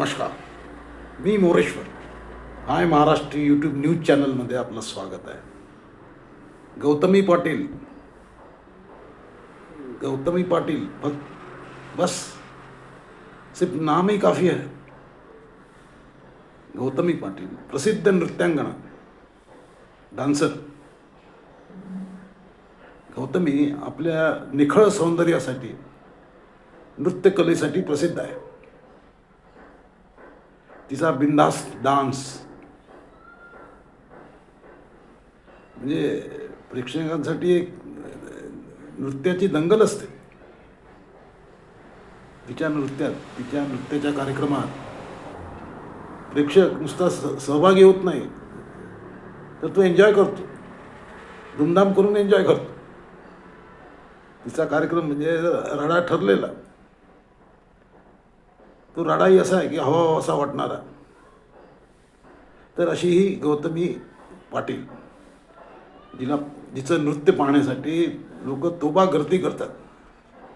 नमस्कार. मी Moreshwar. Hi Maharashtra YouTube news चॅनलमध्ये आपलं स्वागत आहे. गौतमी पाटील. गौतमी पाटील बस बस. सिर्फ नाम ही काफ़ी है गौतमी पाटील प्रसिद्ध नृत्यांगना डान्सर. गौतमी आपल्या निखळ सौंदर्यासाठी नृत्यकलेसाठी प्रसिद्ध आहे. तिचा बिंदास डान्स म्हणजे प्रेक्षकांसाठी एक नृत्याची दंगल असते. तिच्या नृत्यात तिच्या नृत्याच्या कार्यक्रमात प्रेक्षक नुसता स सहभागी होत नाही. तर तो एन्जॉय करतो. धुमधाम करून एन्जॉय करतो. तिचा कार्यक्रम म्हणजे रडा ठरलेला. तो रडाही असा आहे की हवा असा वाटणारा. तर अशी ही गौतमी पाटील जिला जिचं नृत्य पाहण्यासाठी लोक तोबा गर्दी करतात.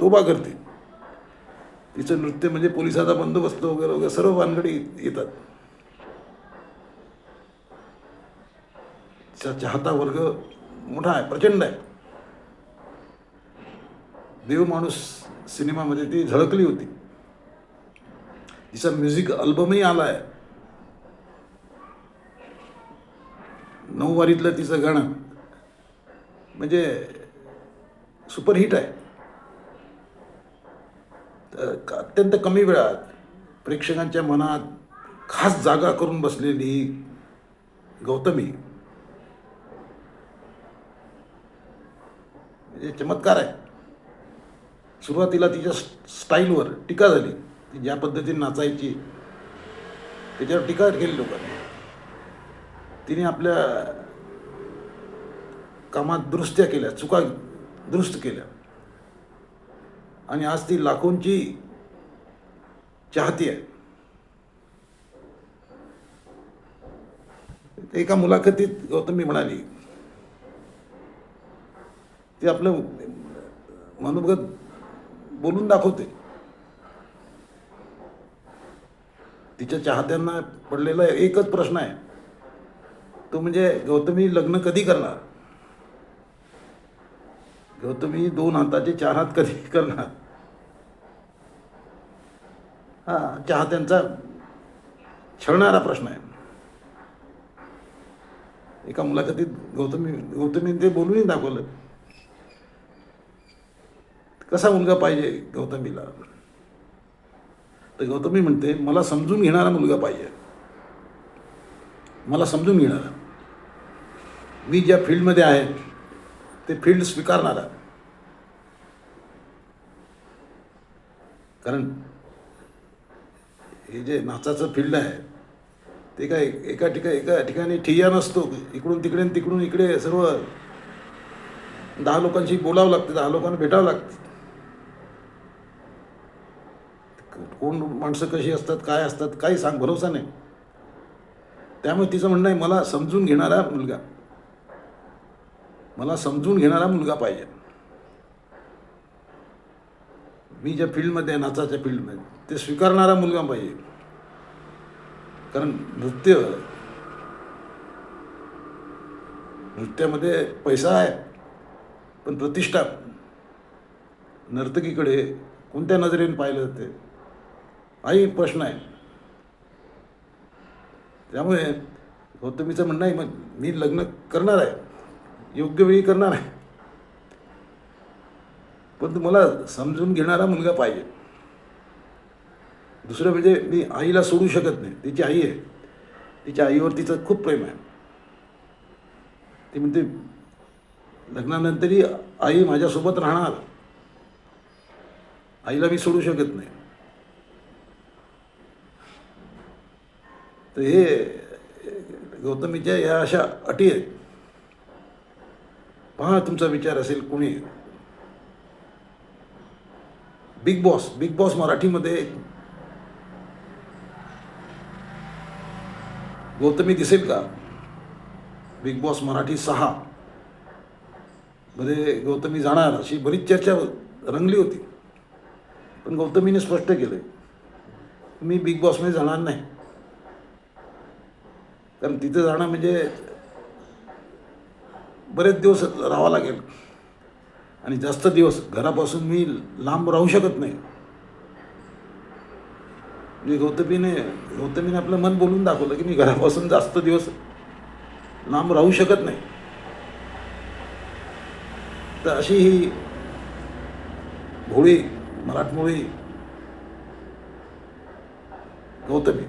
तोबा गर्दी. तिचं नृत्य म्हणजे पोलिसाचा बंदोबस्त वगैरे वगैरे सर्व वानगडी येतात. तिचा चाहता वर्ग मोठा आहे प्रचंड आहे. देव माणूस सिनेमामध्ये ती झळकली होती. तिचा म्युझिक अल्बमही आला आहे नऊवारीतलं तिचं गाणं. म्हणजे सुपरहिट आहे. तर अत्यंत कमी वेळात प्रेक्षकांच्या मनात खास जागा करून बसलेली गौतमी. म्हणजे चमत्कार आहे. सुरुवातीला तिच्या स्टाईलवर टीका झाली. ती ज्या पद्धतीने नाचायची. त्याच्यावर टीका केली लोकांनी. तिने आपल्या कामात दुरुस्त्या केल्या चुका दुरुस्त केल्या. आणि आज ती लाखोंची चाहती आहे. एका मुलाखतीत गौतमी म्हणाली ती आपलं मनोगत बोलून दाखवते. तिच्या चाहत्यांना पडलेला एकच प्रश्न आहे. तो म्हणजे गौतमी लग्न कधी करणार? गौतमी दोन हाताचे चार हात कधी करणार? हा चाहत्यांचा छळणारा प्रश्न आहे. एका मुलाखतीत गौतमी गौतमीने ते बोलूनही दाखवलं. कसा मुलगा पाहिजे गौतमीला? तर गौतमी म्हणते मला समजून घेणारा मुलगा पाहिजे. मला समजून घेणारा. मी ज्या फील्डमध्ये आहे ते फील्ड स्वीकारणारा. कारण हे जे नाचाचं फील्ड आहे ते काय एका ठिकाणी एका ठिकाणी ठिय्या नसतो. इकडून तिकडे तिकडून इकडे सर्व दहा लोकांशी बोलावं लागते दहा लोकांना भेटावं लागतं. कोण माणसं कशी असतात काय असतात काही सांग भरोसा नाही. त्यामुळे तिचं म्हणणं आहे मला समजून घेणारा मुलगा. मला समजून घेणारा मुलगा पाहिजे. मी ज्या फील्डमध्ये आहे नाचाच्या फील्डमध्ये ते स्वीकारणारा मुलगा पाहिजे. कारण नृत्य नृत्यामध्ये पैसा आहे पण प्रतिष्ठा. नर्तकीकडे कोणत्या नजरेने पाहिलं जाते हाही प्रश्न आहे. त्यामुळे गौतमीचं म्हणणं आहे मग मी लग्न करणार आहे. योग्य वेळी करणार आहे. पण मला समजून घेणारा मुलगा पाहिजे. दुसरं म्हणजे मी आईला सोडू शकत नाही. तिची आई आहे. तिच्या आईवर तिचं खूप प्रेम आहे. ती म्हणते लग्नानंतरही आई माझ्यासोबत राहणार. आईला मी सोडू शकत नाही. तर हे गौतमीच्या या अशा अटी आहेत. पहा तुमचा विचार असेल कोणी. बिग बॉस बिग बॉस मराठीमध्ये गौतमी दिसेल का? बिग बॉस मराठी सहा. मध्ये गौतमी जाणार अशी बरीच चर्चा रंगली होती. पण गौतमीने स्पष्ट केलं मी बिग बॉसमध्ये जाणार नाही. कारण तिथे जाणं म्हणजे बरेच दिवस राहावं लागेल. आणि जास्त दिवस घरापासून मी लांब राहू शकत नाही. म्हणजे गौतमीने गौतमीने आपलं मन बोलून दाखवलं की मी घरापासून जास्त दिवस लांब राहू शकत नाही. तर अशी ही भोळी मराठमोळी गौतमी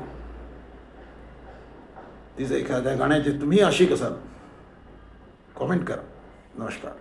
तिचं एखाद्या गाण्याचे तुम्ही अशी कसाल कॉमेंट करा. नमस्कार.